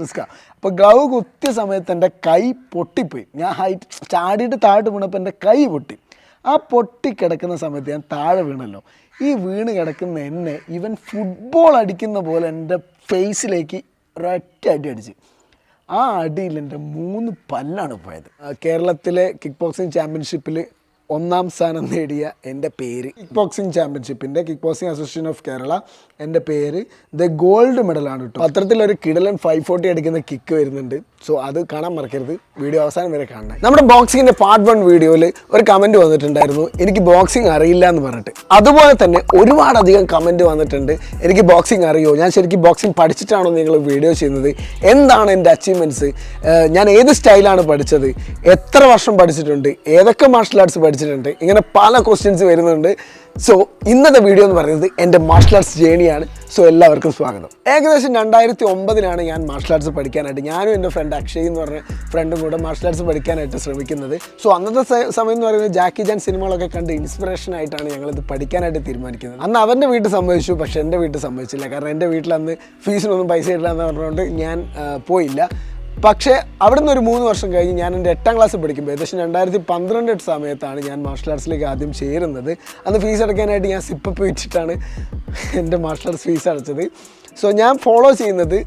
റിസ്ക്കാണ് അപ്പോൾ ഗ്ലൗ കുത്തിയ സമയത്ത് എന്റെ കൈ പൊട്ടിപ്പോയി. ഞാൻ ഹൈറ്റ് ചാടിയിട്ട് താഴോട്ട് വീണപ്പോൾ എന്റെ കൈ പൊട്ടി. ആ പൊട്ടി കിടക്കുന്ന സമയത്ത് ഞാൻ താഴെ വീണല്ലോ. ഈ വീണ് കിടക്കുന്ന എന്നെ ഇവൻ ഫുട്ബോൾ അടിക്കുന്ന പോലെ എന്റെ ഫേസിലേക്ക് ഒരൊറ്റ അടി അടിച്ച്. ആ അടിയിൽ എന്റെ മൂന്ന് പല്ലാണ് പോയത്. കേരളത്തിലെ കിക്ക് ബോക്സിംഗ് ചാമ്പ്യൻഷിപ്പിൽ ഒന്നാം സ്ഥാനം നേടിയ എന്റെ പേര്. കിക്ക് ബോക്സിംഗ് ചാമ്പ്യൻഷിപ്പിന്റെ kick boxing association of Kerala എന്റെ പേര്. ദ ഗോൾഡ് മെഡലാണ് കേട്ടോ പത്രത്തിലൊരു കിടലൻ ഫൈവ് ഫോർട്ടി അടിക്കുന്ന കിക്ക് വരുന്നുണ്ട്. സോ അത് കാണാൻ മറക്കരുത്. വീഡിയോ അവസാനം വരെ കാണണം. നമ്മുടെ ബോക്സിങ്ങിന്റെ പാർട്ട് വൺ വീഡിയോയിൽ ഒരു കമന്റ് വന്നിട്ടുണ്ടായിരുന്നു. എനിക്ക് ബോക്സിംഗ് അറിയില്ല എന്ന് പറഞ്ഞിട്ട്. അതുപോലെ തന്നെ ഒരുപാടധികം കമന്റ് വന്നിട്ടുണ്ട്. എനിക്ക് ബോക്സിംഗ് അറിയോ? ഞാൻ ശരിക്കും ബോക്സിംഗ് പഠിച്ചിട്ടാണോ നിങ്ങൾ വീഡിയോ ചെയ്യുന്നത്? എന്താണ് എന്റെ അച്ചീവ്മെന്റ്സ് ഞാൻ ഏത് സ്റ്റൈലാണ് പഠിച്ചത്? എത്ര വർഷം പഠിച്ചിട്ടുണ്ട്? ഏതൊക്കെ മാർഷൽ ആർട്സ് പഠിച്ചിട്ടുണ്ട്. ഇങ്ങനെ പല ക്വസ്റ്റ്യൻസ് വരുന്നുണ്ട്. സോ ഇന്നത്തെ വീഡിയോ എന്ന് പറയുന്നത് എന്റെ മാർഷൽ ആർട്സ് ജേണിയാണ് സോ എല്ലാവർക്കും സ്വാഗതം. ഏകദേശം രണ്ടായിരത്തി ഒമ്പതിലാണ് ഞാൻ മാർഷൽ ആർട്സ് പഠിക്കാനായിട്ട്. ഞാനും എന്റെ ഫ്രണ്ട് അക്ഷയ് എന്ന് പറഞ്ഞ ഫ്രണ്ടും കൂടെ മാർഷൽ ആർട്സ് പഠിക്കാനായിട്ട് ശ്രമിക്കുന്നത്. സോ അന്നത്തെ സമയം എന്ന് പറയുന്നത് ജാക്കി ജാൻ സിനിമകളൊക്കെ കണ്ട് ഇൻസ്പിറേഷൻ ആയിട്ടാണ് ഞങ്ങളിത് പഠിക്കാനായിട്ട് തീരുമാനിക്കുന്നത്. അന്ന് അവന്റെ വീട്ടിൽ സംഭവിച്ചു പക്ഷേ എന്റെ വീട്ടിൽ സംഭവിച്ചില്ല കാരണം എന്റെ വീട്ടിൽ അന്ന് ഫീസിനൊന്നും പൈസ ഇല്ല എന്ന് പറഞ്ഞുകൊണ്ട് ഞാൻ പോയില്ല. പക്ഷേ അവിടുന്ന് ഒരു മൂന്ന് വർഷം കഴിഞ്ഞ് ഞാൻ എന്റെ എട്ടാം ക്ലാസ്സിൽ പഠിക്കുമ്പോൾ ഏകദേശം രണ്ടായിരത്തി പന്ത്രണ്ട് സമയത്താണ് ഞാൻ മാർഷൽ ആർട്സിലേക്ക് ആദ്യം ചേരുന്നത്. അന്ന് ഫീസ് അടയ്ക്കാനായിട്ട് ഞാൻ സിപ്പപ്പ് വെച്ചിട്ടാണ് എന്റെ മാർഷൽ ആർട്സ് ഫീസ് അടച്ചത്. സോ ഞാൻ ഫോളോ ചെയ്യുന്നത്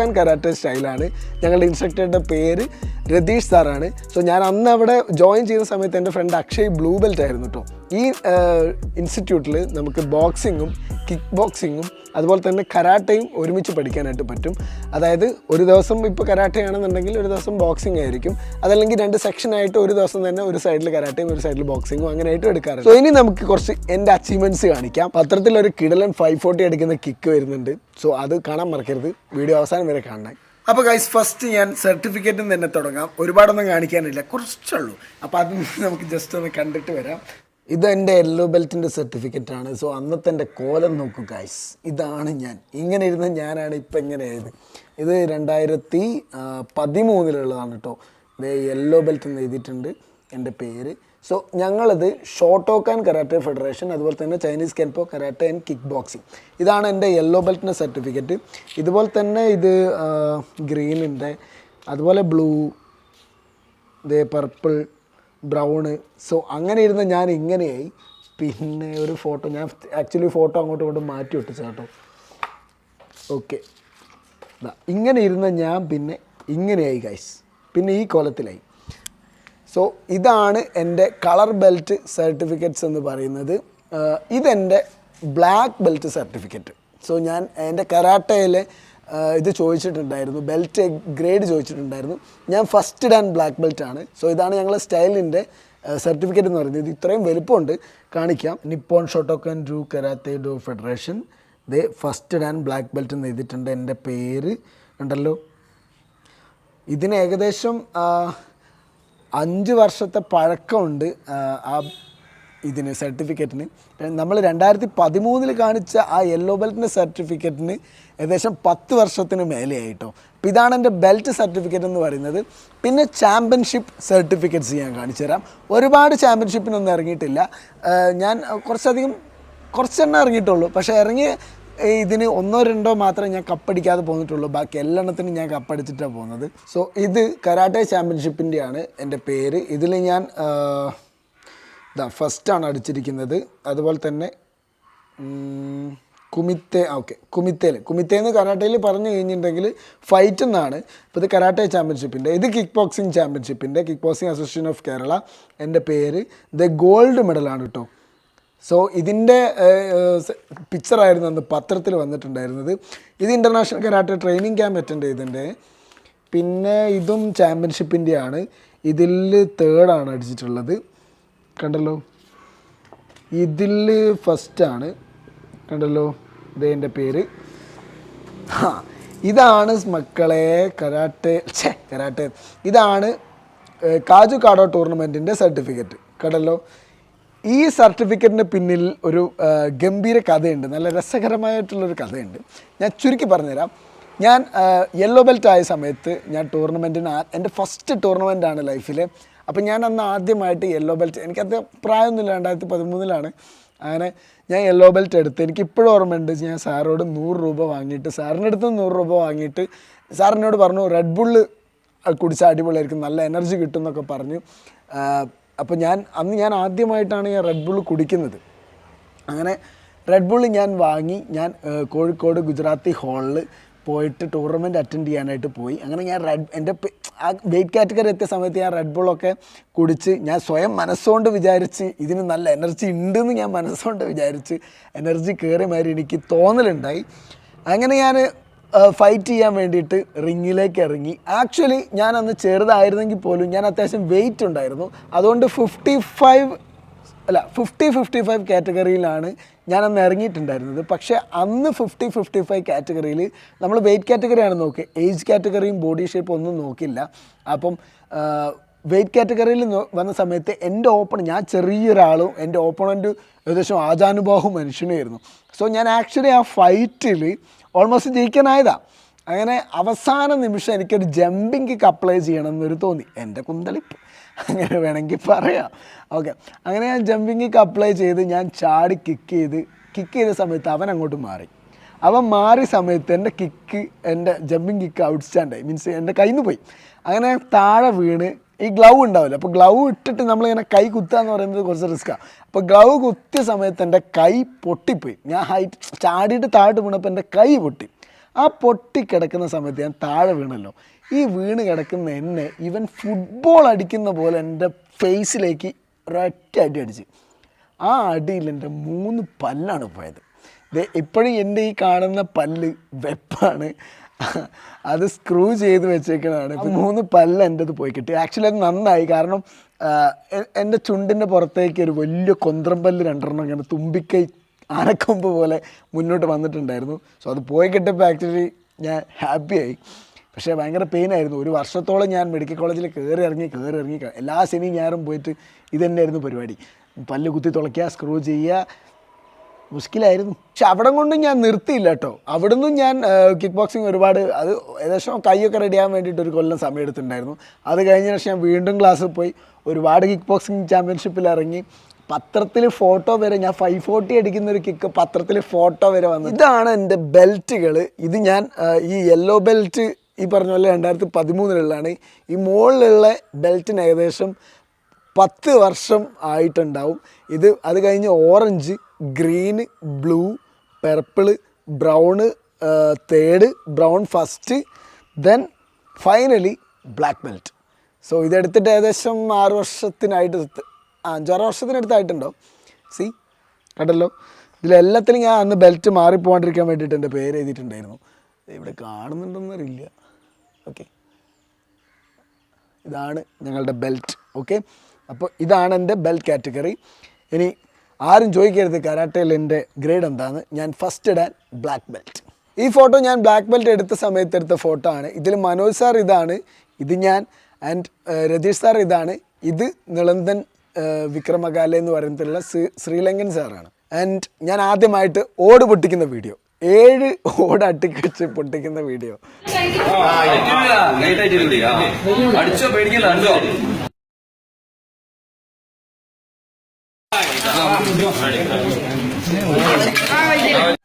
ആൻഡ് കരാട്ടെ സ്റ്റൈലാണ് ഞങ്ങളുടെ ഇൻസ്ട്രക്ടറുടെ പേര് രതീഷ് സാറാണ് സോ ഞാൻ അന്ന് അവിടെ ജോയിൻ ചെയ്യുന്ന സമയത്ത് എന്റെ ഫ്രണ്ട് അക്ഷയ് ബ്ലൂ ബെൽറ്റ് ആയിരുന്നു കേട്ടോ ഈ ഇൻസ്റ്റിറ്റ്യൂട്ടിൽ നമുക്ക് ബോക്സിങ്ങും കിക്ക് ബോക്സിങ്ങും അതുപോലെ തന്നെ കരാട്ടയും ഒരുമിച്ച് പഠിക്കാനായിട്ട് പറ്റും. അതായത് ഒരു ദിവസം ഇപ്പോൾ കരാട്ടയാണെന്നുണ്ടെങ്കിൽ ഒരു ദിവസം ബോക്സിംഗ് ആയിരിക്കും. അതല്ലെങ്കിൽ രണ്ട് സെക്ഷനായിട്ട് ഒരു ദിവസം തന്നെ ഒരു സൈഡിൽ കരാട്ടയും ഒരു സൈഡിൽ ബോക്സിങ്ങും അങ്ങനെയായിട്ട് എടുക്കാറുണ്ട്. സോ ഇനി നമുക്ക് കുറച്ച് എന്റെ അച്ചീവ്മെന്റ്സ് കാണിക്കാം. പത്രത്തിൽ ഒരു കിടലൻ ഫൈവ് ഫോർട്ടി അടിക്കുന്ന കിക്ക് വരുന്നുണ്ട്. സോ അത് കാണാൻ മറക്കരുത്. വീഡിയോ അവസാനം വരെ കാണണം. അപ്പോൾ ഗൈസ് ഫസ്റ്റ് ഞാൻ സർട്ടിഫിക്കറ്റും തന്നെ തുടങ്ങാം. ഒരുപാടൊന്നും കാണിക്കാനില്ല. കുറച്ചുള്ളൂ അപ്പോൾ അത് നമുക്ക് ജസ്റ്റ് ഒന്ന് കണ്ടിട്ട് വരാം. ഇത് എന്റെ യെല്ലോ ബെൽറ്റിന്റെ ആണ്. സോ അന്നത്തെ എന്റെ കോലം നോക്കൂ ഗൈസ് ഇതാണ് ഞാൻ. ഇങ്ങനെ ഇരുന്ന ഞാനാണ് ഇപ്പം ഇങ്ങനെ ആയത്. ഇത് രണ്ടായിരത്തി പതിമൂന്നിലുള്ളതാണ് കേട്ടോ ഇത് യെല്ലോ ബെൽറ്റ് എന്ന് എഴുതിയിട്ടുണ്ട് എന്റെ പേര്. സോ ഞങ്ങളിത് ഷോട്ടോക്കാൻ കരാട്ടെ ഫെഡറേഷൻ അതുപോലെ തന്നെ Chinese kenpo karate and kick boxing ഇതാണ് എന്റെ യെല്ലോ ബെൽറ്റിന്റെ സർട്ടിഫിക്കറ്റ് ഇതുപോലെ തന്നെ ഇത് ഗ്രീനിന്റെ അതുപോലെ ബ്ലൂ ഇതേ പർപ്പിൾ ബ്രൗണ്. സോ അങ്ങനെ ഇരുന്ന ഞാൻ ഇങ്ങനെയായി. പിന്നെ ഒരു ഫോട്ടോ ഞാൻ ആക്ച്വലി ഫോട്ടോ അങ്ങോട്ടും ഇങ്ങോട്ടും മാറ്റി വിട്ടു കേട്ടോ ഓക്കെ ഇങ്ങനെ ഇരുന്ന ഞാൻ പിന്നെ ഇങ്ങനെയായി ഗൈസ് പിന്നെ ഈ കൊലത്തിലായി. സോ ഇതാണ് എന്റെ കളർ ബെൽറ്റ് സർട്ടിഫിക്കറ്റ്സ് എന്ന് പറയുന്നത്. ഇതെന്റെ ബ്ലാക്ക് ബെൽറ്റ് സർട്ടിഫിക്കറ്റ് സോ ഞാൻ എന്റെ കരാട്ടയിൽ ഇത് ചോദിച്ചിട്ടുണ്ടായിരുന്നു ബെൽറ്റ് ഗ്രേഡ് ചോദിച്ചിട്ടുണ്ടായിരുന്നു. ഞാൻ ഫസ്റ്റ് ഡാൻ ബ്ലാക്ക് ബെൽറ്റ് ആണ്. സോ ഇതാണ് ഞങ്ങളെ സ്റ്റൈലിന്റെ സർട്ടിഫിക്കറ്റ് എന്ന് പറയുന്നത്. ഇത് ഇത്രയും വലുപ്പമുണ്ട്. കാണിക്കാം. Nippon Shotokan do karate do federation ഇത് ഫസ്റ്റ് ഡാൻ ബ്ലാക്ക് ബെൽറ്റ് എന്ന് എഴുതിയിട്ടുണ്ട്. എന്റെ പേര് ഉണ്ടല്ലോ ഇതിന് ഏകദേശം അഞ്ച് വർഷത്തെ പഴക്കമുണ്ട്. ആ ഇതിന് സർട്ടിഫിക്കറ്റിന് നമ്മൾ രണ്ടായിരത്തി പതിമൂന്നിൽ കാണിച്ച ആ യെല്ലോ ബെൽറ്റിന്റെ സർട്ടിഫിക്കറ്റിന് ഏകദേശം പത്ത് വർഷത്തിന് മേലെയായിട്ടോ. അപ്പോൾ ഇതാണ് എന്റെ ബെൽറ്റ് സർട്ടിഫിക്കറ്റ് എന്ന് പറയുന്നത്. പിന്നെ ചാമ്പ്യൻഷിപ്പ് സർട്ടിഫിക്കറ്റ്സ് ഞാൻ കാണിച്ചു തരാം. ഒരുപാട് ചാമ്പ്യൻഷിപ്പിനൊന്നും ഇറങ്ങിയിട്ടില്ല. ഞാൻ കുറച്ചധികം കുറച്ചെണ്ണം ഇറങ്ങിയിട്ടുള്ളൂ. പക്ഷേ ഇറങ്ങി ഇതിന് ഒന്നോ രണ്ടോ മാത്രമേ ഞാൻ കപ്പടിക്കാതെ പോന്നിട്ടുള്ളൂ. ബാക്കി എല്ലാത്തിനും ഞാൻ കപ്പടിച്ചിട്ടാണ് പോകുന്നത് സോ ഇത് കരാട്ടെ ചാമ്പ്യൻഷിപ്പിന്റെയാണ് എന്റെ പേര്. ഇതിൽ ഞാൻ ഇതാ ഫസ്റ്റാണ് അടിച്ചിരിക്കുന്നത്. അതുപോലെ തന്നെ കുമിത്തേ ഓക്കെ കുമിത്തേൽ കുമിത്തേന്ന് കരാട്ടയിൽ പറഞ്ഞു കഴിഞ്ഞിട്ടുണ്ടെങ്കിൽ ഫൈറ്റ് എന്നാണ്. ഇപ്പോൾ ഇത് കരാട്ടെ ചാമ്പ്യൻഷിപ്പിന്റെ ഇത് കിക്ക് ബോക്സിംഗ് ചാമ്പ്യൻഷിപ്പിന്റെ kick boxing association of Kerala എന്റെ പേര് ദ ഗോൾഡ് മെഡലാണ് കേട്ടോ സോ ഇതിന്റെ പിക്ചറായിരുന്നു അന്ന് പത്രത്തിൽ വന്നിട്ടുണ്ടായിരുന്നത്. ഇത് international karate training camp attend ചെയ്തിട്ടുണ്ട്. പിന്നെ ഇതും ചാമ്പ്യൻഷിപ്പിന്റെയാണ് ഇതിൽ തേർഡാണ് അടിച്ചിട്ടുള്ളത്. കണ്ടല്ലോ? ഇതിൽ ഫസ്റ്റാണ് കണ്ടല്ലോ? ഇതേ എന്റെ പേര്. ആ ഇതാണ് മക്കളെ കരാട്ടെ ഛേ കരാട്ടെ. ഇതാണ് കാജു കാടോ ടൂർണമെന്റിന്റെ സർട്ടിഫിക്കറ്റ് കണ്ടല്ലോ? ഈ സർട്ടിഫിക്കറ്റിന്റെ പിന്നിൽ ഒരു ഗംഭീര കഥയുണ്ട്. നല്ല രസകരമായിട്ടുള്ളൊരു കഥയുണ്ട്. ഞാൻ ചുരുക്കി പറഞ്ഞുതരാം. ഞാൻ യെല്ലോ ബെൽറ്റ് ആയ സമയത്ത് ഞാൻ ടൂർണമെന്റിന് എന്റെ ഫസ്റ്റ് ടൂർണമെന്റാണ് ലൈഫിൽ അപ്പോൾ ഞാൻ അന്ന് ആദ്യമായിട്ട് യെല്ലോ ബെൽറ്റ് അത് പ്രായമൊന്നുമില്ല രണ്ടായിരത്തി പതിമൂന്നിലാണ് അങ്ങനെ ഞാൻ യെല്ലോ ബെൽറ്റ് എടുത്ത് എനിക്ക് ഇപ്പോഴും ഓർമ്മയുണ്ട് ഞാൻ സാറോട് നൂറ് രൂപ വാങ്ങിയിട്ട് സാറിന്റെ അടുത്ത് നൂറ് രൂപ വാങ്ങിയിട്ട് സാറിനോട് പറഞ്ഞു റെഡ് ബുള്ള് കുടിച്ചാൽ അടിപൊളിയായിരിക്കും നല്ല എനർജി കിട്ടും എന്നൊക്കെ പറഞ്ഞു. അപ്പോൾ ഞാൻ അന്ന് ഞാൻ ആദ്യമായിട്ടാണ് ഞാൻ റെഡ് ബുള്ള് കുടിക്കുന്നത്. അങ്ങനെ റെഡ് ബുള്ള് ഞാൻ വാങ്ങി ഞാൻ കോഴിക്കോട് ഗുജറാത്തി ഹാളിൽ പോയിട്ട് ടൂർണമെന്റ് അറ്റൻഡ് ചെയ്യാനായിട്ട് പോയി. അങ്ങനെ ഞാൻ റെഡ് എന്റെ ആ വെയിറ്റ് കാറ്റഗറി എത്തിയ സമയത്ത് ഞാൻ റെഡ് ബുള്ളൊക്കെ കുടിച്ച് ഞാൻ സ്വയം മനസ്സുകൊണ്ട് വിചാരിച്ച് ഇതിന് നല്ല എനർജി ഉണ്ടെന്ന് ഞാൻ മനസ്സുകൊണ്ട് വിചാരിച്ച് എനർജി കയറി മാതിരി എനിക്ക് തോന്നലുണ്ടായി. അങ്ങനെ ഞാൻ ഫൈറ്റ് ചെയ്യാൻ വേണ്ടിയിട്ട് റിങ്ങിലേക്ക് ഇറങ്ങി. ആക്ച്വലി ഞാൻ അന്ന് ചെറുതായിരുന്നെങ്കിൽ പോലും ഞാൻ അത്യാവശ്യം വെയിറ്റ് ഉണ്ടായിരുന്നു. അതുകൊണ്ട് ഫിഫ്റ്റി ഫൈവ് അല്ല ഫിഫ്റ്റി ഫിഫ്റ്റി ഫൈവ് കാറ്റഗറിയിലാണ് ഞാൻ അന്ന് ഇറങ്ങിയിട്ടുണ്ടായിരുന്നത്. പക്ഷേ അന്ന് ഫിഫ്റ്റി ഫിഫ്റ്റി ഫൈവ് കാറ്റഗറിയിൽ നമ്മൾ വെയിറ്റ് കാറ്റഗറിയാണ് നോക്കുക ഏജ് കാറ്റഗറിയും ബോഡി ഷേപ്പ് ഒന്നും നോക്കില്ല അപ്പം വെയിറ്റ് കാറ്റഗറിയിൽ വന്ന സമയത്ത് എന്റെ ഓപ്പൺ ഞാൻ ചെറിയൊരാളും എന്റെ ഓപ്പണന്റ് ഏകദേശം ആജാനുബാഹു മനുഷ്യനായിരുന്നു സോ ഞാൻ ആക്ച്വലി ആ ഫൈറ്റിൽ ഓൾമോസ്റ്റ് ജയിക്കാനായതാ. അങ്ങനെ അവസാന നിമിഷം എനിക്കൊരു ജമ്പിങ് കിക്ക് അപ്ലൈ ചെയ്യണം എന്നൊരു തോന്നി. എന്റെ കുന്തളിപ്പ്. അങ്ങനെ വേണമെങ്കിൽ പറയാം. ഓക്കെ അങ്ങനെ ഞാൻ ജമ്പിങ് കിക്ക് അപ്ലൈ ചെയ്ത് ഞാൻ ചാടി കിക്ക് ചെയ്ത് കിക്ക് ചെയ്ത സമയത്ത് അവൻ അങ്ങോട്ട് മാറി. അവൻ മാറിയ സമയത്ത് എന്റെ കിക്ക് എന്റെ ജമ്പിങ് കിക്ക് ഔട്ട് സ്റ്റാൻഡായി മീൻസ് എന്റെ കയ്യിൽ നിന്ന് പോയി. അങ്ങനെ താഴെ വീണ് ഈ ഗ്ലൗ ഉണ്ടാവില്ല? അപ്പോൾ ഗ്ലൗ ഇട്ടിട്ട് നമ്മളിങ്ങനെ കൈ കുത്തുക എന്ന് പറയുന്നത് കുറച്ച് റിസ്ക്കാണ് അപ്പോൾ ഗ്ലൗ കുത്തിയ സമയത്ത് എന്റെ കൈ പൊട്ടിപ്പോയി. ഞാൻ ഹൈറ്റ് ചാടിയിട്ട് താഴോട്ട് വീണപ്പോൾ എന്റെ കൈ പൊട്ടി. ആ പൊട്ടി കിടക്കുന്ന സമയത്ത് ഞാൻ താഴെ വീണല്ലോ. ഈ വീണ് കിടക്കുന്ന എന്നെ ഇവൻ ഫുട്ബോൾ അടിക്കുന്ന പോലെ എന്റെ ഫേസിലേക്ക് ഒരൊറ്റ അടി അടിച്ച്. ആ അടിയിൽ എന്റെ മൂന്ന് പല്ലാണ് പോയത്. ഇപ്പോഴും എന്റെ ഈ കാണുന്ന പല്ല് വെപ്പാണ്. അത് സ്ക്രൂ ചെയ്ത് വെച്ചേക്കണതാണ്. ഇപ്പം മൂന്ന് പല്ല് എന്റെ അത് പോയി കിട്ടി. ആക്ച്വലി അത് നന്നായി. കാരണം എന്റെ ചുണ്ടിന്റെ പുറത്തേക്ക് ഒരു വലിയ കൊന്ത്രം പല്ല് രണ്ടെണ്ണം ഇങ്ങനെ തുമ്പിക്കൈ ആനക്കൊമ്പ് പോലെ മുന്നോട്ട് വന്നിട്ടുണ്ടായിരുന്നു. സോ അത് പോയി കിട്ടിയപ്പോൾ ആക്ച്വലി ഞാൻ ഹാപ്പിയായി പക്ഷേ ഭയങ്കര പെയിനായിരുന്നു ഒരു വർഷത്തോളം ഞാൻ മെഡിക്കൽ കോളേജിൽ കയറി ഇറങ്ങി കയറി ഇറങ്ങി എല്ലാ സിനിമയും ഞായറും പോയിട്ട് ഇതന്നെയായിരുന്നു പരിപാടി. പല്ല് കുത്തി തുളയ്ക്കുക സ്ക്രൂ ചെയ്യുക മുസ്കിലായിരുന്നു പക്ഷെ അവിടെ കൊണ്ടും ഞാൻ നിർത്തിയില്ല കേട്ടോ. അവിടുന്ന് ഞാൻ കിക്ക് ബോക്സിങ് ഒരുപാട് അത് ഏകദേശം കൈയൊക്കെ റെഡിയാകാൻ വേണ്ടിയിട്ട് ഒരു കൊല്ലം സമയം എടുത്തിട്ടുണ്ടായിരുന്നു അത് കഴിഞ്ഞ ശേഷം ഞാൻ വീണ്ടും ക്ലാസ്സിൽ പോയി. ഒരുപാട് കിക്ക് ബോക്സിങ് ചാമ്പ്യൻഷിപ്പിൽ ഇറങ്ങി. പത്രത്തിൽ ഫോട്ടോ വരെ ഞാൻ ഫൈവ് ഫോർട്ടി അടിക്കുന്ന ഒരു കിക്ക് പത്രത്തിൽ ഫോട്ടോ വരെ വന്നു. ഇതാണ് എന്റെ ബെൽറ്റുകൾ ഇത് ഞാൻ ഈ യെല്ലോ ബെൽറ്റ് ഈ പറഞ്ഞ പോലെ രണ്ടായിരത്തി പതിമൂന്നിലുള്ളതാണ് ഈ മുകളിലുള്ള ബെൽറ്റിന് ഏകദേശം പത്ത് വർഷം ആയിട്ടുണ്ടാവും. ഇത് അത് കഴിഞ്ഞ് orange green blue purple brown third brown first then finally black belt so ഇതെടുത്തിട്ട് ഏകദേശം ആറ് വർഷത്തിനായിട്ട് അഞ്ചാറ് വർഷത്തിനടുത്തായിട്ടുണ്ടോ സി കണ്ടല്ലോ? ഇതിലെല്ലാത്തിലും ഞാൻ അന്ന് ബെൽറ്റ് മാറിപ്പോകാണ്ടിരിക്കാൻ വേണ്ടിയിട്ട് എന്റെ പേര് എഴുതിയിട്ടുണ്ടായിരുന്നു. ഇവിടെ കാണുന്നുണ്ടെന്നറിയില്ല. ഓക്കെ ഇതാണ് ഞങ്ങളുടെ ബെൽറ്റ് ഓക്കെ അപ്പോൾ ഇതാണ് എന്റെ ബെൽറ്റ് കാറ്റഗറി ഇനി ആരും ചോദിക്കരുത് കരാട്ടയിൽ എന്റെ ഗ്രേഡ് എന്താണ് ഞാൻ ഫസ്റ്റ് ഇടാൻ ബ്ലാക്ക് ബെൽറ്റ് ഈ ഫോട്ടോ ഞാൻ ബ്ലാക്ക് ബെൽറ്റ് എടുത്ത സമയത്ത് എടുത്ത ഫോട്ടോ ആണ്. ഇതിൽ മനോജ് സാർ ഇതാണ്. ഇത് ഞാൻ ആൻഡ് രതീഷ് സാർ ഇതാണ്. ഇത് നിളന്തൻ വിക്രമകാല എന്ന് പറയുന്നതിലുള്ള ശ്രീ- ശ്രീലങ്കൻ സാറാണ്. ആൻഡ് ഞാൻ ആദ്യമായിട്ട് ഓട് പൊട്ടിക്കുന്ന വീഡിയോ. ഏഴ് ഓട് അട്ടിക്കടിച്ച് പൊട്ടിക്കുന്ന വീഡിയോ. അടിച്ചോ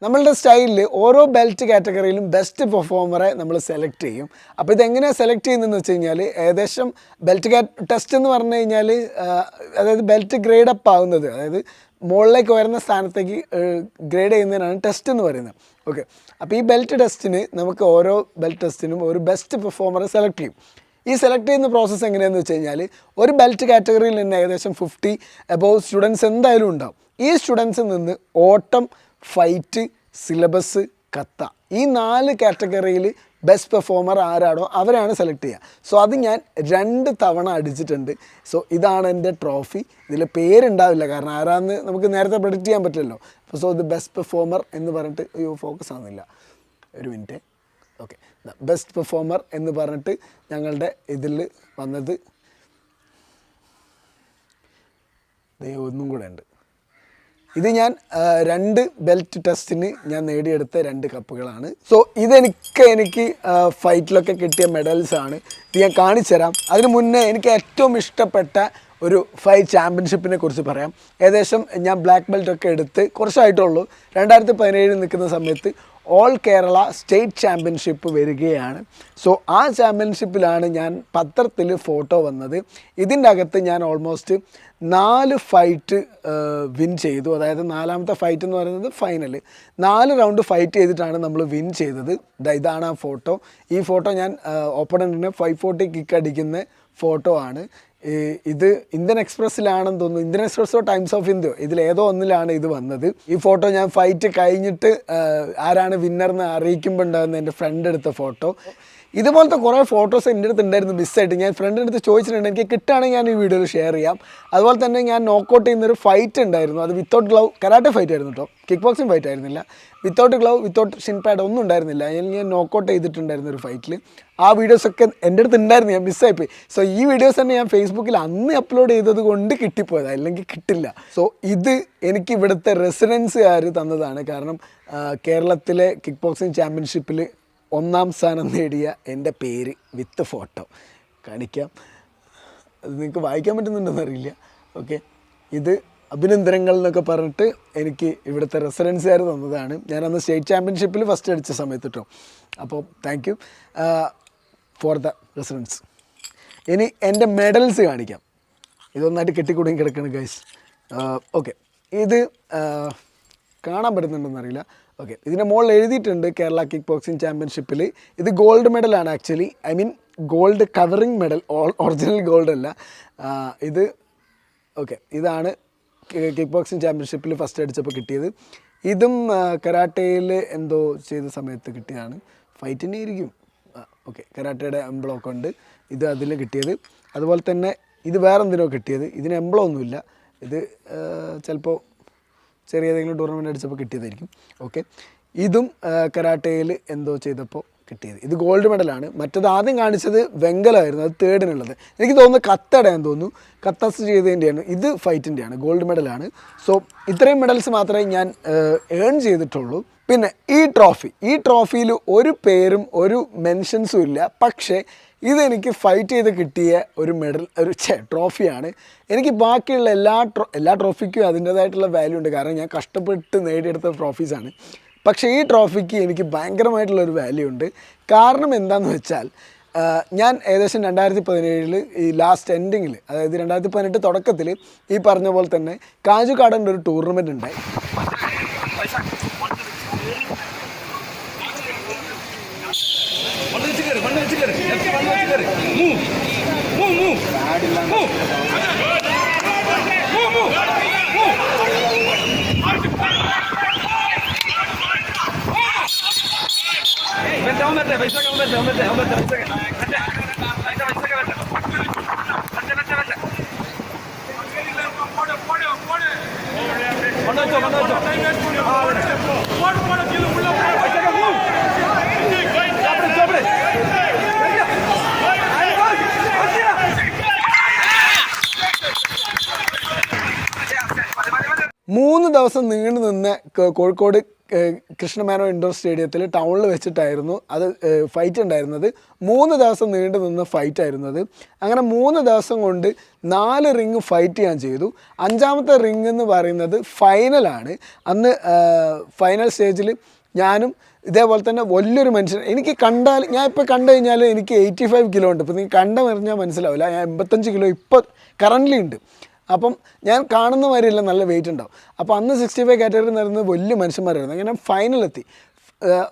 നമ്മളുടെ സ്റ്റൈലിൽ ഓരോ ബെൽറ്റ് കാറ്റഗറിയിലും ബെസ്റ്റ് പെർഫോമറെ നമ്മൾ സെലക്ട് ചെയ്യും. അപ്പോൾ ഇതെങ്ങനെയാണ് സെലക്ട് ചെയ്യുന്നതെന്ന് വെച്ച് കഴിഞ്ഞാൽ ഏകദേശം ബെൽറ്റ് ടെസ്റ്റ് എന്ന് പറഞ്ഞു കഴിഞ്ഞാൽ അതായത് ബെൽറ്റ് ഗ്രേഡ് അപ്പ് ആവുന്നത് അതായത് മുകളിലേക്ക് വരുന്ന സ്ഥാനത്തേക്ക് ഗ്രേഡ് ചെയ്യുന്നതിനാണ് ടെസ്റ്റ് എന്ന് പറയുന്നത്. ഓക്കെ അപ്പോൾ ഈ ബെൽറ്റ് ടെസ്റ്റിന് നമുക്ക് ഓരോ ബെൽറ്റ് ടെസ്റ്റിനും ഒരു ബെസ്റ്റ് പെർഫോമറെ സെലക്ട് ചെയ്യും. ഈ സെലക്ട് ചെയ്യുന്ന പ്രോസസ്സ് എങ്ങനെയാണെന്ന് വെച്ച് കഴിഞ്ഞാൽ ഒരു ബെൽറ്റ് കാറ്റഗറിയിൽ നിന്ന് ഏകദേശം ഫിഫ്റ്റി അബോവ് സ്റ്റുഡൻസ് എന്തായാലും ഉണ്ടാവും. ഈ സ്റ്റുഡൻസിൽ നിന്ന് ഓട്ടം ഫൈറ്റ് സിലബസ് കത്ത ഈ നാല് കാറ്റഗറിയിൽ ബെസ്റ്റ് പെർഫോമർ ആരാണോ അവരാണ് സെലക്ട് ചെയ്യുക. സോ അത് ഞാൻ രണ്ട് തവണ അടിച്ചിട്ടുണ്ട്. സോ ഇതാണ് എന്റെ ട്രോഫി. ഇതിൽ പേരുണ്ടാവില്ല. കാരണം ആരാന്ന് നമുക്ക് നേരത്തെ പ്രഡിക്റ്റ് ചെയ്യാൻ പറ്റില്ലല്ലോ. അപ്പോൾ സോ ഇത് ബെസ്റ്റ് പെർഫോമർ എന്ന് പറഞ്ഞിട്ട് അയ്യോ ഫോക്കസ് ആവുന്നില്ല. ഒരു മിനിറ്റ്. ഓക്കെ. ബെസ്റ്റ് പെർഫോമർ എന്ന് പറഞ്ഞിട്ട് ഞങ്ങളുടെ ഇതിൽ വന്നത് ഒന്നും കൂടെ ഉണ്ട്. ഇത് ഞാൻ രണ്ട് ബെൽറ്റ് ടെസ്റ്റിന് ഞാൻ നേടിയെടുത്ത രണ്ട് കപ്പുകളാണ്. സോ ഇതെനിക്ക് എനിക്ക് ഫൈറ്റിലൊക്കെ കിട്ടിയ മെഡൽസ് ആണ്. ഇത് ഞാൻ കാണിച്ചു തരാം. അതിന് മുന്നേ എനിക്ക് ഏറ്റവും ഇഷ്ടപ്പെട്ട ഒരു ഫൈറ്റ് ചാമ്പ്യൻഷിപ്പിനെ കുറിച്ച് പറയാം. ഏകദേശം ഞാൻ ബ്ലാക്ക് ബെൽറ്റ് ഒക്കെ എടുത്ത് കുറച്ചായിട്ടുള്ളൂ. രണ്ടായിരത്തി പതിനേഴിൽ നിൽക്കുന്ന സമയത്ത് ഓൾ കേരള സ്റ്റേറ്റ് ചാമ്പ്യൻഷിപ്പ് വരികയാണ്. സോ ആ ചാമ്പ്യൻഷിപ്പിലാണ് ഞാൻ പത്രത്തിൽ ഫോട്ടോ വന്നത്. ഇതിന്റെ അകത്ത് ഞാൻ ഓൾമോസ്റ്റ് നാല് ഫൈറ്റ് വിൻ ചെയ്തു. അതായത് നാലാമത്തെ ഫൈറ്റ് എന്ന് പറയുന്നത് ഫൈനൽ നാല് റൗണ്ട് ഫൈറ്റ് ചെയ്തിട്ടാണ് നമ്മൾ വിൻ ചെയ്തത്. ഇതാണ് ആ ഫോട്ടോ ഈ ഫോട്ടോ ഞാൻ ഓപ്പണന്റിന് ഫൈവ് ഫോർട്ടി കിക്ക് അടിക്കുന്ന ഫോട്ടോ ആണ്. ഈ ഇത് ഇന്ത്യൻ എക്സ്പ്രസ്സിലാണെന്ന് തോന്നുന്നു. ഇന്ത്യൻ എക്സ്പ്രസ്സോ ടൈംസ് ഓഫ് ഇന്ത്യയോ ഇതിലേതോ ഒന്നിലാണ് ഇത് വന്നത്. ഈ ഫോട്ടോ ഞാൻ ഫൈറ്റ് കഴിഞ്ഞിട്ട് ആരാണ് വിന്നർ എന്ന് അറിയിക്കുമ്പോൾ ഉണ്ടാകുന്ന എന്റെ ഫ്രണ്ട് എടുത്ത ഫോട്ടോ. ഇതുപോലത്തെ കുറേ ഫോട്ടോസ് എന്റെ അടുത്ത് ഉണ്ടായിരുന്നു മിസ്സായിട്ട് ഞാൻ ഫ്രണ്ടിന്റെ അടുത്ത് ചോദിച്ചിട്ടുണ്ട് എനിക്ക് കിട്ടുകയാണെങ്കിൽ ഞാൻ ഈ വീഡിയോയിൽ ഷെയർ ചെയ്യാം. അതുപോലെ തന്നെ ഞാൻ നോക്കൗട്ട് ചെയ്യുന്നൊരു ഫൈറ്റ് ഉണ്ടായിരുന്നു. അത് വിത്തൗട്ട് ഗ്ലൗ കരാട്ടെ ഫൈറ്റ് ആയിരുന്നു കേട്ടോ കിക്ക് ബോക്സിംഗ് ഫൈറ്റ് ആയിരുന്നില്ല. Without glove without shin pad ഒന്നും ഉണ്ടായിരുന്നില്ല. അതിൽ ഞാൻ നോക്കൗട്ട് ചെയ്തിട്ടുണ്ടായിരുന്നു ഒരു ഫൈറ്റിൽ ആ വീഡിയോസൊക്കെ എന്റെ അടുത്ത് ഉണ്ടായിരുന്നു. ഞാൻ മിസ്സായിപ്പോയി സോ ഈ വീഡിയോസ് തന്നെ ഞാൻ ഫേസ്ബുക്കിൽ അന്ന് അപ്ലോഡ് ചെയ്തത് കൊണ്ട് കിട്ടിപ്പോയതാണ് അല്ലെങ്കിൽ കിട്ടില്ല. സോ ഇത് എനിക്ക് ഇവിടുത്തെ റെസിഡൻസുകാർ തന്നതാണ്. കാരണം കേരളത്തിലെ കിക്ക് ബോക്സിംഗ് ചാമ്പ്യൻഷിപ്പിൽ ഒന്നാം സ്ഥാനം നേടിയ എന്റെ പേര് വിത്ത് ഫോട്ടോ. കാണിക്കാം. അത് നിങ്ങൾക്ക് വായിക്കാൻ പറ്റുന്നുണ്ടെന്ന് അറിയില്ല. ഓക്കെ. ഇത് അഭിനന്ദനങ്ങൾ എന്നൊക്കെ പറഞ്ഞിട്ട് എനിക്ക് ഇവിടുത്തെ റെസിഡൻസുകാർ തന്നതാണ്. ഞാൻ അന്ന് സ്റ്റേറ്റ് ചാമ്പ്യൻഷിപ്പിൽ ഫസ്റ്റ് അടിച്ച സമയത്ത് കേട്ടോ അപ്പോൾ thank you for the residence ഇനി എന്റെ മെഡൽസ് കാണിക്കാം. ഇതൊന്നായിട്ട് കെട്ടിക്കൂടി കിടക്കണം ഗൈസ് ഓക്കെ. ഇത് കാണാൻ പറ്റുന്നുണ്ടെന്ന് അറിയില്ല. ഓക്കെ ഇതിന്റെ മുകളിൽ എഴുതിയിട്ടുണ്ട് കേരള കിക്ക് ബോക്സിംഗ് ചാമ്പ്യൻഷിപ്പിൽ ഇത് gold മെഡലാണ് actually I mean gold covering medal original gold അല്ല. ഇത് ഓക്കെ ഇതാണ് കിക്ക് ബോക്സിംഗ് ചാമ്പ്യൻഷിപ്പിൽ ഫസ്റ്റ് അടിച്ചപ്പോൾ കിട്ടിയത്. ഇതും കരാട്ടയിൽ എന്തോ ചെയ്ത സമയത്ത് കിട്ടിയതാണ്. ഫൈറ്റിനെ ഇരിക്കും ഓക്കെ കരാട്ടയുടെ എംബ്ലോക്ക് ഉണ്ട്. ഇത് അതിൽ കിട്ടിയത്. അതുപോലെ തന്നെ ഇത് വേറെ എന്തിനോ കിട്ടിയത്. ഇതിന് എംബ്ലോ ഒന്നുമില്ല. ഇത് ചിലപ്പോൾ ചെറിയ ഏതെങ്കിലും ടൂർണമെന്റ് അടിച്ചപ്പോൾ കിട്ടിയതായിരിക്കും. ഓക്കെ ഇതും കരാട്ടയിൽ എന്തോ ചെയ്തപ്പോൾ കിട്ടിയത്. ഇത് ഗോൾഡ് മെഡലാണ് മറ്റത് ആദ്യം കാണിച്ചത് വെങ്കലമായിരുന്നു അത് തേർഡിനുള്ളത് എനിക്ക് തോന്നുന്നു കത്തടയാൻ തോന്നുന്നു. കത്തസ് ചെയ്തതിന്റെയാണ് ഇത് ഫൈറ്റിന്റെയാണ് ഗോൾഡ് മെഡലാണ് സോ ഇത്രയും മെഡൽസ് മാത്രമേ ഞാൻ ഏൺ ചെയ്തിട്ടുള്ളൂ. പിന്നെ ഈ ട്രോഫി ഈ ട്രോഫിയിൽ ഒരു പേരും ഒരു മെൻഷൻസും ഇല്ല. പക്ഷേ ഇതെനിക്ക് ഫൈറ്റ് ചെയ്ത് കിട്ടിയ ഒരു മെഡൽ ഒരു ട്രോഫിയാണ് എനിക്ക് ബാക്കിയുള്ള എല്ലാ ട്രോ എല്ലാ ട്രോഫിക്കും അതിന്റേതായിട്ടുള്ള വാല്യൂ ഉണ്ട്. കാരണം ഞാൻ കഷ്ടപ്പെട്ട് നേടിയെടുത്ത ട്രോഫീസാണ് പക്ഷേ ഈ ട്രോഫിക്ക് എനിക്ക് ഭയങ്കരമായിട്ടുള്ളൊരു വാല്യൂ ഉണ്ട്. കാരണം എന്താണെന്ന് വെച്ചാൽ ഞാൻ ഏകദേശം രണ്ടായിരത്തി പതിനേഴിൽ ഈ ലാസ്റ്റ് എൻഡിങ്ങിൽ അതായത് രണ്ടായിരത്തി പതിനെട്ട് തുടക്കത്തിൽ ഈ പറഞ്ഞ പോലെ തന്നെ കാജു കാജുകാടന്റെ ഒരു ടൂർണമെന്റ് ഉണ്ടായി. മണ്ണ് വെച്ച് കയറി മണ്ണ് വെച്ച് കയറി ലെഫ്റ്റ് മണ്ണ് വെച്ച് കയറി move move move move move move വരട്ടെ അവൻ വരട്ടെ പൈസ അവൻ വരട്ടെ അവൻ വരട്ടെ അവൻ വരട്ടെ പൈസ പൈസ പൈസ വരട്ടെ വരട്ടെ വരട്ടെ വരട്ടെ മണ്ണ് വെച്ചോ മണ്ണ് വെച്ചോ ആ വരട്ടെ പൈസ മൂവ് സാപ്പിട് സാപ്പിട് മൂന്ന് ദിവസം നീണ്ടു നിന്ന് കോഴിക്കോട് കൃഷ്ണമേനോ ഇൻഡോർ സ്റ്റേഡിയത്തിൽ ടൗണിൽ വെച്ചിട്ടായിരുന്നു അത് ഫൈറ്റ് ഉണ്ടായിരുന്നത്. മൂന്ന് ദിവസം നീണ്ടു നിന്ന് ഫൈറ്റ് ആയിരുന്നത്. അങ്ങനെ മൂന്ന് ദിവസം കൊണ്ട് നാല് റിങ് ഫൈറ്റ് ഞാൻ ചെയ്തു. അഞ്ചാമത്തെ റിങ് എന്ന് പറയുന്നത് ഫൈനലാണ് അന്ന് ഫൈനൽ സ്റ്റേജിൽ ഞാനും ഇതേപോലെ തന്നെ വലിയൊരു മനുഷ്യൻ. എനിക്ക് കണ്ടാൽ ഞാൻ ഇപ്പോൾ കണ്ടു കഴിഞ്ഞാൽ എനിക്ക് എയ്റ്റി ഫൈവ് കിലോ ഉണ്ട്. ഇപ്പോൾ നീ കണ്ട പറഞ്ഞാൽ മനസ്സിലാവില്ല. ഞാൻ എൺപത്തഞ്ച് കിലോ ഇപ്പോൾ കറന്റ്ലി ഉണ്ട്. അപ്പം ഞാൻ കാണുന്ന മാതിരിയല്ല നല്ല വെയിറ്റ് ഉണ്ടാവും. അപ്പോൾ അന്ന് സിക്സ്റ്റി ഫൈവ് കാറ്റഗറി നടന്നത് വലിയ മനുഷ്യന്മാരായിരുന്നു. അങ്ങനെ ഫൈനൽ എത്തി.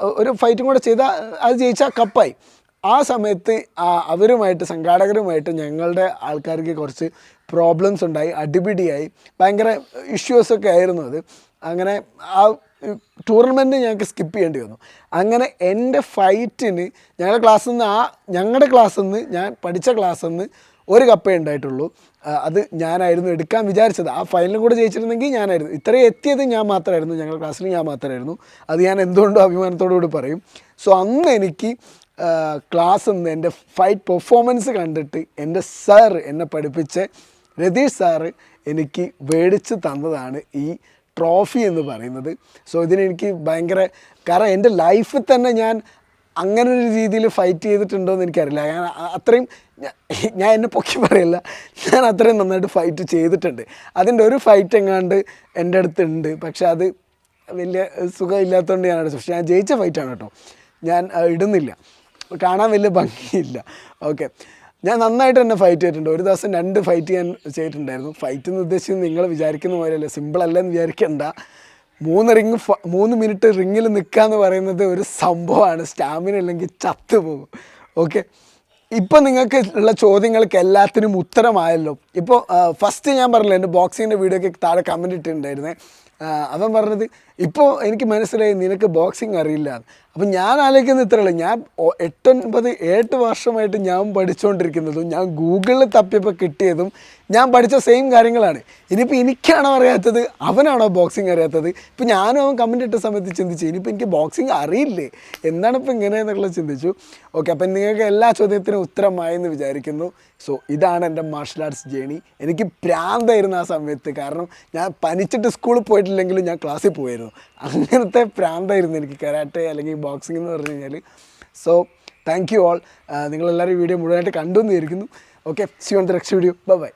ഒരു ഫൈറ്റും കൂടെ ചെയ്താൽ അത് ജയിച്ചാൽ കപ്പായി ആ സമയത്ത് അവരുമായിട്ട് സംഘാടകരുമായിട്ട് ഞങ്ങളുടെ ആൾക്കാർക്ക് കുറച്ച് പ്രോബ്ലംസ് ഉണ്ടായി അടിപിടിയായി. ഭയങ്കര ഇഷ്യൂസൊക്കെ ആയിരുന്നു അത്. അങ്ങനെ ആ ടൂർണമെന്റ് ഞങ്ങൾക്ക് സ്കിപ്പ് ചെയ്യേണ്ടി വന്നു. അങ്ങനെ എന്റെ ഫൈറ്റിന് ഞങ്ങളുടെ ക്ലാസ്സിൽ നിന്ന് ആ ഞങ്ങളുടെ ക്ലാസ്സിൽ നിന്ന് ഞാൻ പഠിച്ച ക്ലാസ്സിൽ നിന്ന് ഒരു കപ്പേ ഉണ്ടായിട്ടുള്ളൂ. അത് ഞാനായിരുന്നു എടുക്കാൻ വിചാരിച്ചത്. ആ ഫൈനലും കൂടെ ജയിച്ചിരുന്നെങ്കിൽ ഞാനായിരുന്നു. ഇത്രയും എത്തിയത് ഞാൻ മാത്രമായിരുന്നു. ഞങ്ങളുടെ ക്ലാസ്സിൽ ഞാൻ മാത്രമായിരുന്നു. അത് ഞാൻ എന്തുകൊണ്ടും അഭിമാനത്തോടു കൂടി പറയും. സോ അന്ന് എനിക്ക് ക്ലാസ്സിൽ നിന്ന് എന്റെ ഫൈറ്റ് പെർഫോമൻസ് കണ്ടിട്ട് എന്റെ സാർ എന്നെ പഠിപ്പിച്ച രതീഷ് സാറ് എനിക്ക് മേടിച്ച് തന്നതാണ് ഈ ട്രോഫി എന്ന് പറയുന്നത്. സോ ഇതിനെനിക്ക് ഭയങ്കര കാരണം എന്റെ ലൈഫിൽ തന്നെ ഞാൻ അങ്ങനെ ഒരു രീതിയിൽ ഫൈറ്റ് ചെയ്തിട്ടുണ്ടോ എന്ന് എനിക്കറിയില്ല. ഞാൻ അത്രയും ഞാൻ എന്നെ പൊക്കി പറയില്ല. ഞാൻ അത്രയും നന്നായിട്ട് ഫൈറ്റ് ചെയ്തിട്ടുണ്ട്. അതിന്റെ ഒരു ഫൈറ്റ് എങ്ങാണ്ട് എന്റെ അടുത്തുണ്ട്. പക്ഷേ അത് വലിയ സുഖമില്ലാത്തതുകൊണ്ട് ഞാൻ അടിച്ചു. പക്ഷേ ഞാൻ ജയിച്ച ഫൈറ്റാണ് കേട്ടോ. ഞാൻ ഇടുന്നില്ല. കാണാൻ വലിയ ഭംഗിയില്ല. ഓക്കെ. ഞാൻ നന്നായിട്ട് തന്നെ ഫൈറ്റ് ചെയ്തിട്ടുണ്ട്. ഒരു ദിവസം രണ്ട് ഫൈറ്റ് ഞാൻ ചെയ്തിട്ടുണ്ടായിരുന്നു. ഫൈറ്റ് എന്ന് ഉദ്ദേശിച്ചത് നിങ്ങൾ വിചാരിക്കുന്ന പോലെയല്ല. സിമ്പിൾ അല്ലെന്ന് വിചാരിക്കണ്ട. മൂന്ന് റിങ് മൂന്ന് മിനിറ്റ് റിങ്ങിൽ നിൽക്കുക എന്ന് പറയുന്നത് ഒരു സംഭവമാണ്. സ്റ്റാമിന ഇല്ലെങ്കിൽ ചത്തുപോകും. ഓക്കെ? ഇപ്പം നിങ്ങൾക്ക് ഉള്ള ചോദ്യങ്ങൾക്ക് എല്ലാത്തിനും ഉത്തരമായല്ലോ. ഇപ്പോൾ ഫസ്റ്റ് ഞാൻ പറഞ്ഞില്ല എന്റെ ബോക്സിങ്ങിന്റെ വീഡിയോ ഒക്കെ താഴെ കമന്റ് ഇട്ടിട്ടുണ്ടായിരുന്നേ. അവൻ പറഞ്ഞത് ഇപ്പോൾ എനിക്ക് മനസ്സിലായി നിനക്ക് ബോക്സിങ് അറിയില്ല. അപ്പം ഞാൻ ആലോചിക്കുന്നത് ഇത്രയുള്ളൂ ഞാൻ എട്ടൊൻപത് എട്ട് വർഷമായിട്ട് ഞാൻ പഠിച്ചുകൊണ്ടിരിക്കുന്നതും ഞാൻ ഗൂഗിളിൽ തപ്പിയപ്പോൾ കിട്ടിയതും ഞാൻ പഠിച്ച സെയിം കാര്യങ്ങളാണ്. ഇനിയിപ്പോൾ എനിക്കാണോ അറിയാത്തത്? അവനാണോ ബോക്സിങ് അറിയാത്തത്? ഇപ്പം ഞാനും അവൻ കമന്റ് ഇട്ട സമയത്ത് ചിന്തിച്ചു ഇനിയിപ്പോൾ എനിക്ക് ബോക്സിങ് അറിയില്ലേ? എന്താണ് ഇപ്പോൾ ഇങ്ങനെ ചിന്തിച്ചു. ഓക്കെ അപ്പം നിങ്ങൾക്ക് എല്ലാ ചോദ്യത്തിനും ഉത്തരമായെന്ന് വിചാരിക്കുന്നു. സോ ഇതാണ് എന്റെ മാർഷൽ ആർട്സ് ജേണി എനിക്ക് പ്രാന്തായിരുന്നു ആ സമയത്ത്. കാരണം ഞാൻ പനിച്ചിട്ട് സ്കൂളിൽ പോയിട്ടില്ലെങ്കിലും ഞാൻ ക്ലാസ്സിൽ പോയിരുന്നു. അങ്ങനത്തെ പ്രാന്തായിരുന്നു എനിക്ക്. കരാട്ടെ അല്ലെങ്കിൽ ബോക്സിംഗ് എന്ന് പറഞ്ഞു കഴിഞ്ഞാൽ സോ താങ്ക് യു ഓൾ നിങ്ങളെല്ലാവരും വീഡിയോ മുഴുവനായിട്ട് കണ്ടു എന്ന് വിചാരിക്കുന്നു. Okay see on the next video bye bye